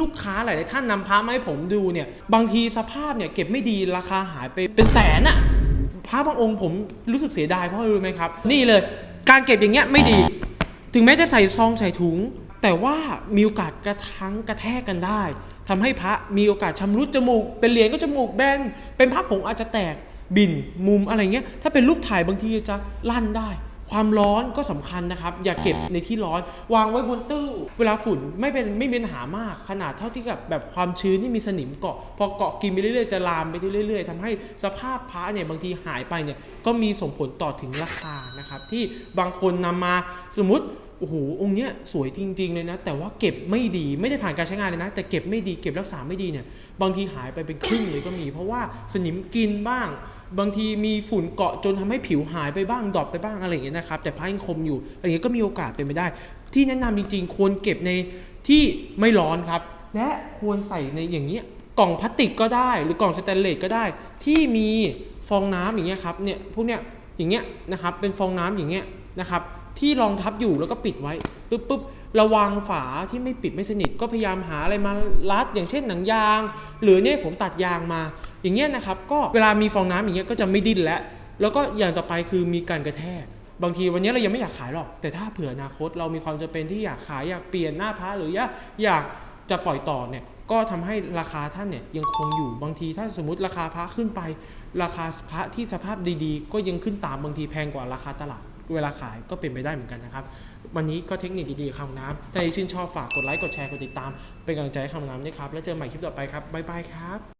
ลูกค้าหลายๆท่านนำพระมาให้ผมดูเนี่ย บางทีสภาพเนี่ยเก็บไม่ดีราคาหายไปเป็นแสนอะพระบางองค์ผมรู้สึกเสียดายเพราะอะไรรู้ไหมครับ นี่เลยการเก็บอย่างเงี้ยไม่ดี ถึงแม้จะใส่ซองใส่ถุง แต่ว่ามีโอกาสกระทั้งกระแทกกันได้ทำให้พระมีโอกาสชำรุดจมูก เป็นเหรียญก็จมูกแบนเป็นพระผงอาจจะแตกบินมุมอะไรเงี้ยถ้าเป็นรูปถ่ายบางทีจะลั่นได้ ความร้อนก็สำคัญนะครับ อย่าเก็บในที่ร้อน วางไว้บนตู้ เวลาฝุ่นไม่เป็นไม่มีปัญหามาก ขนาดเท่าที่กับแบบความชื้นที่มีสนิมเกาะ พอเกาะกินไปเรื่อยๆ จะลามไปเรื่อยๆทำให้สภาพพระเนี่ยบางทีหายไปเนี่ยก็มีส่งผลต่อถึงราคานะครับที่บางคนนำมาสมมติโอ้โห องค์เนี้ยสวยจริง ๆ เลยนะ แต่ว่าเก็บไม่ดี ไม่ได้ผ่านการใช้งานเลยนะ แต่เก็บไม่ดี เก็บรักษาไม่ดีเนี่ย บางทีหายไปเป็นครึ่งเลยก็มี เพราะว่าสนิมกินบ้าง บางทีมีฝุ่นเกาะจนทำให้ผิวหายไปบ้างดรอปไปบ้างอะไรอย่างเงี้ยนะครับ แต่ผ้ายังคมอยู่อะไรอย่างเงี้ยก็มีโอกาสเป็นไปได้ ที่แนะนำจริง ๆ ควรเก็บในที่ไม่ร้อนครับ และควรใส่ในอย่างเงี้ยกล่องพลาสติกก็ได้หรือกล่องสแตนเลสก็ได้ ที่มีฟองน้ำอย่างเงี้ยครับเนี่ยพวกเนี้ยอย่างเงี้ยนะครับเป็นฟองน้ำอย่างเงี้ยนะครับที่รองทับอยู่แล้วก็ปิดไว้ปุ๊บปุ๊บระวังฝาที่ไม่ปิดไม่สนิทก็พยายามหาอะไรมารัดอย่างเช่นหนังยาง หรือเนี่ยผมตัดยางมา อย่างเงี้ยนะครับก็เวลามีฟองน้ำอย่างเงี้ยก็จะไม่ดิ้นแล้วแล้วก็อย่างต่อไปคือมีการกระแทก บางทีวันนี้เรายังไม่อยากขายหรอก แต่ถ้าเผื่ออนาคตเรามีความจำเป็นที่อยากขายอยากเปลี่ยนหน้าพระหรืออยากอยากจะปล่อยต่อเนี่ยก็ทำให้ราคาท่านเนี่ยยังคงอยู่บางทีถ้าสมมติราคาพระขึ้นไป ราคาพระที่สภาพดีๆ ก็ยังขึ้นตามบางทีแพงกว่าราคาตลาดเวลาขายก็เป็นไปได้เหมือนกันนะครับ วันนี้ก็เทคนิคดีๆของคำน้ำถ้าใครชื่นชอบฝากกดไลค์กดแชร์กดติดตาม เป็นกำลังใจให้คำน้ำด้วยครับ แล้วเจอใหม่คลิปต่อไปครับบ๊ายบายครับ